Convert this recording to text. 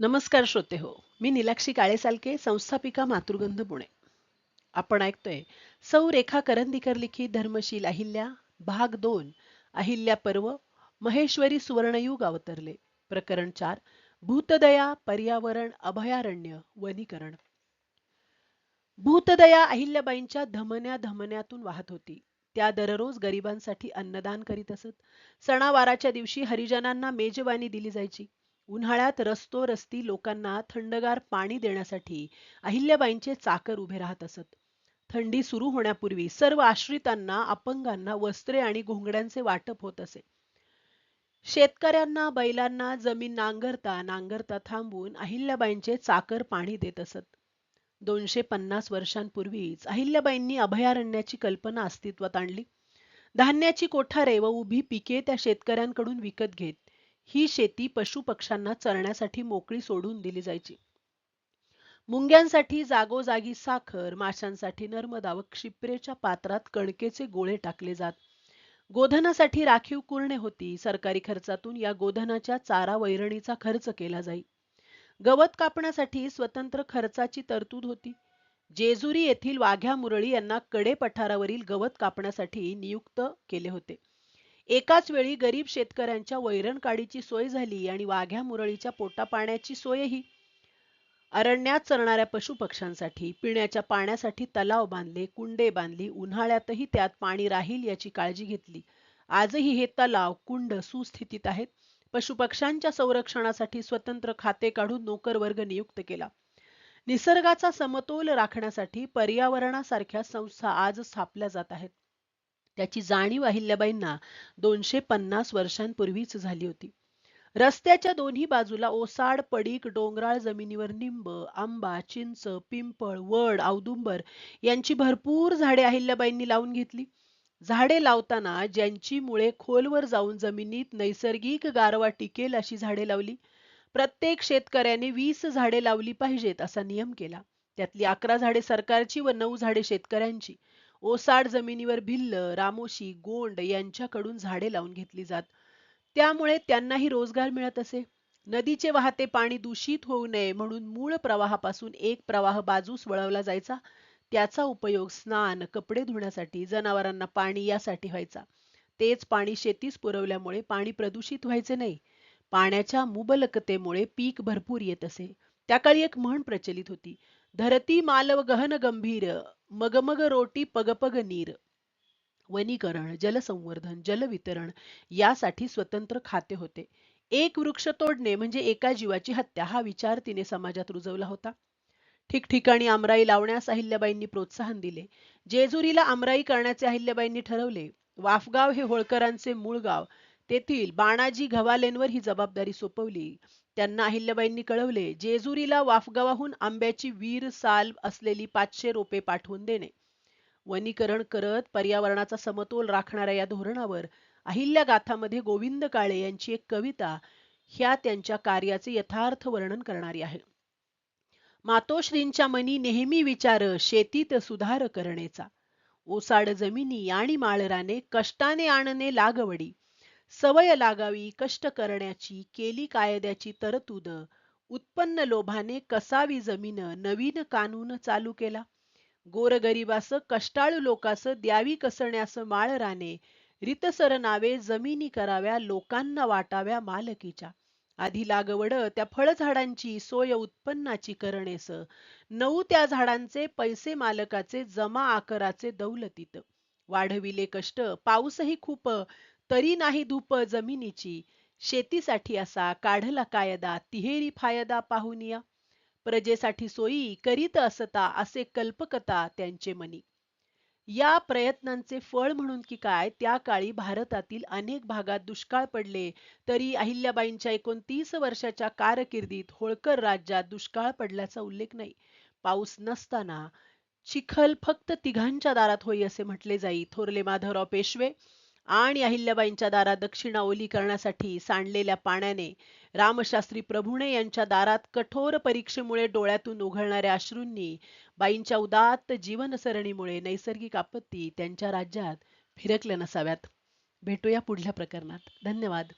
नमस्कार श्रोते हो मी निलाक्षी काळेसालके संस्थापिका मातृगंध पुणे. आपण ऐकतोय सौ रेखा करंदीकर लिखित धर्मशील अहिल्या भाग दोन अहिल्या पर्व महेश्वरी सुवर्णयुग अवतरले. प्रकरण चार भूतदया पर्यावरण अभयारण्य वनीकरण. भूतदया अहिल्याबाईंच्या धमन्या धमन्यातून वाहत होती. त्या दररोज गरिबांसाठी अन्नदान करीत असत. सणावाराच्या दिवशी हरिजनांना मेजवानी दिली जायची. उन्हाळ्यात रस्तो रस्ती लोकांना थंडगार पाणी देण्यासाठी अहिल्याबाईंचे चाकर उभे राहत असत. थंडी सुरू होण्यापूर्वी सर्व आश्रितांना अपंगांना वस्त्रे आणि घोंगड्यांचे वाटप होत असे. शेतकऱ्यांना बैलांना जमीन नांगरता नांगरता थांबून अहिल्याबाईंचे चाकर पाणी देत असत. दोनशे पन्नास वर्षांपूर्वीच अहिल्याबाईंनी अभयारण्याची कल्पना अस्तित्वात आणली. धान्याची कोठारे व उभी पिके त्या शेतकऱ्यांकडून विकत घेत ही शेती पशुपक्ष्यांना चरण्यासाठी मोकळी सोडून दिली जायची. मुंग्यांसाठी जागोजागी साखर माशांसाठी नर्मदा व क्षिप्रेच्या पात्रात कणकेचे गोळे टाकले जात. गोधनासाठी राखीव कुरणे होती. सरकारी खर्चातून या गोधनाच्या चारा वैरणीचा खर्च केला जाई. गवत कापण्यासाठी स्वतंत्र खर्चाची तरतूद होती. जेजुरी येथील वाघ्या मुरळी यांना कडे पठारावरील गवत कापण्यासाठी नियुक्त केले होते. एकाच वेळी गरीब शेतकऱ्यांच्या वैरणकाडीची सोय झाली आणि वाघ्या मुरळीच्या पोटापाण्याची सोयही. अरण्यात चरणाऱ्या पशुपक्ष्यांसाठी पिण्याच्या पाण्यासाठी तलाव बांधले कुंडे बांधली उन्हाळ्यातही त्यात पाणी राहील याची काळजी घेतली. आजही हे तलाव कुंड सुस्थितीत आहेत. पशुपक्ष्यांच्या संरक्षणासाठी स्वतंत्र खाते काढून नोकर वर्ग नियुक्त केला. निसर्गाचा समतोल राखण्यासाठी पर्यावरणासारख्या संस्था आज स्थापल्या जात आहेत. त्याची जाणीव अहिल्याबाईंना दोनशे पन्नास वर्षांपूर्वीच झाली होती. रस्त्याच्या दोन्ही बाजूला ओसाड पडीक डोंगराळ जमिनीवर निंब आंबा चिंच पिंपळ वड औदुंबर यांची भरपूर झाडे अहिल्याबाईंनी लावून घेतली. झाडे लावताना ज्यांची मुळे खोलवर जाऊन जमिनीत नैसर्गिक गारवा टिकेल अशी झाडे लावली. प्रत्येक शेतकऱ्याने वीस झाडे लावली पाहिजेत असा नियम केला. त्यातली अकरा झाडे सरकारची व नऊ झाडे शेतकऱ्यांची. ओसाड जमिनीवर भिल्ल रामोशी गोंड यांच्याकडून झाडे लावून घेतली जात. त्यामुळे त्यांनाही रोजगार मिळत असे. नदीचे वाहते पाणी दूषित होऊ नये म्हणून मूळ प्रवाहापासून एक प्रवाह बाजूस वळवला जायचा. त्याचा उपयोग स्नान कपडे धुण्यासाठी जनावरांना पाणी यासाठी व्हायचा. तेच पाणी शेतीस पुरवल्यामुळे पाणी प्रदूषित व्हायचे नाही. पाण्याच्या मुबलकतेमुळे पीक भरपूर येत असे. त्या काळी एक म्हण प्रचलित होती. धरती मालव गहन गंभीर मगमग रोटी पगपग नीर. वनीकरण जलसंवर्धन जलवितरण यासाठी स्वतंत्र खाते होते. एक वृक्ष तोडणे म्हणजे एका जीवाची हत्या हा विचार तिने समाजात रुजवला होता. ठिकठिकाणी आमराई लावण्यास अहिल्याबाईंनी प्रोत्साहन दिले. जेजुरीला आमराई करण्याचे अहिल्याबाईंनी ठरवले. वाफगाव हे होळकरांचे मूळ गाव. तेथील बाणाजी घवालेंवर ही जबाबदारी सोपवली. त्यांना अहिल्याबाईंनी कळवले जेजुरीला वाफगावाहून आंब्याची वीर साल असलेली पाचशे रोपे पाठवून देणे. वनीकरण करत पर्यावरणाचा समतोल राखणाऱ्या या धोरणावर अहिल्या गाथामध्ये गोविंद काळे यांची एक कविता ह्या त्यांच्या कार्याचे यथार्थ वर्णन करणारी आहे. मातोश्रींच्या मनी नेहमी विचार शेतीत सुधार करणेचा ओसाड जमिनी आणि माळराने कष्टाने आणणे लागवडी. सवय लागावी कष्ट करण्याची केली कायद्याची तरतूद. उत्पन्न लोभाने कसावी जमीन नवीन कानून चालू केला. गोरगरिबास कष्टाळू लोकास द्यावी कसण्यास माळ राणे. रितसर नावे जमिनी कराव्या लोकांना वाटाव्या मालकीच्या. आधी लागवड त्या फळझाडांची सोय उत्पन्नाची करणेस. नऊ त्या झाडांचे पैसे मालकाचे जमा आकराचे दौलतीत. वाढविले कष्ट पाऊसही खूप तरी नाही धूप जमिनीची. शेतीसाठी असा काढला कायदा तिहेरी फायदा पाहुनिया प्रजेसाठी सोयी करीत असता असे कल्पकता त्यांचे मनी. या प्रयत्नांचे फळ म्हणून की काय त्या काळी भारतातील अनेक भागात दुष्काळ पडले तरी अहिल्याबाईंच्या एकोणतीस वर्षाच्या कारकिर्दीत होळकर राज्यात दुष्काळ पडल्याचा उल्लेख नाही. पाऊस नसताना चिखल फक्त तिघांच्या दारात होई असे म्हटले जाई थोरले माधवराव पेशवे आणि अहिल्याबाईंच्या दारात दक्षिणा ओली करण्यासाठी सांडलेल्या पाण्याने रामशास्त्री प्रभुणे यांच्या दारात कठोर परीक्षेमुळे डोळ्यातून उघळणाऱ्या अश्रूंनी बाईंच्या उदात्त जीवनसरणीमुळे नैसर्गिक आपत्ती त्यांच्या राज्यात फिरकल्या नसाव्यात. भेटूया पुढल्या प्रकरणात. धन्यवाद.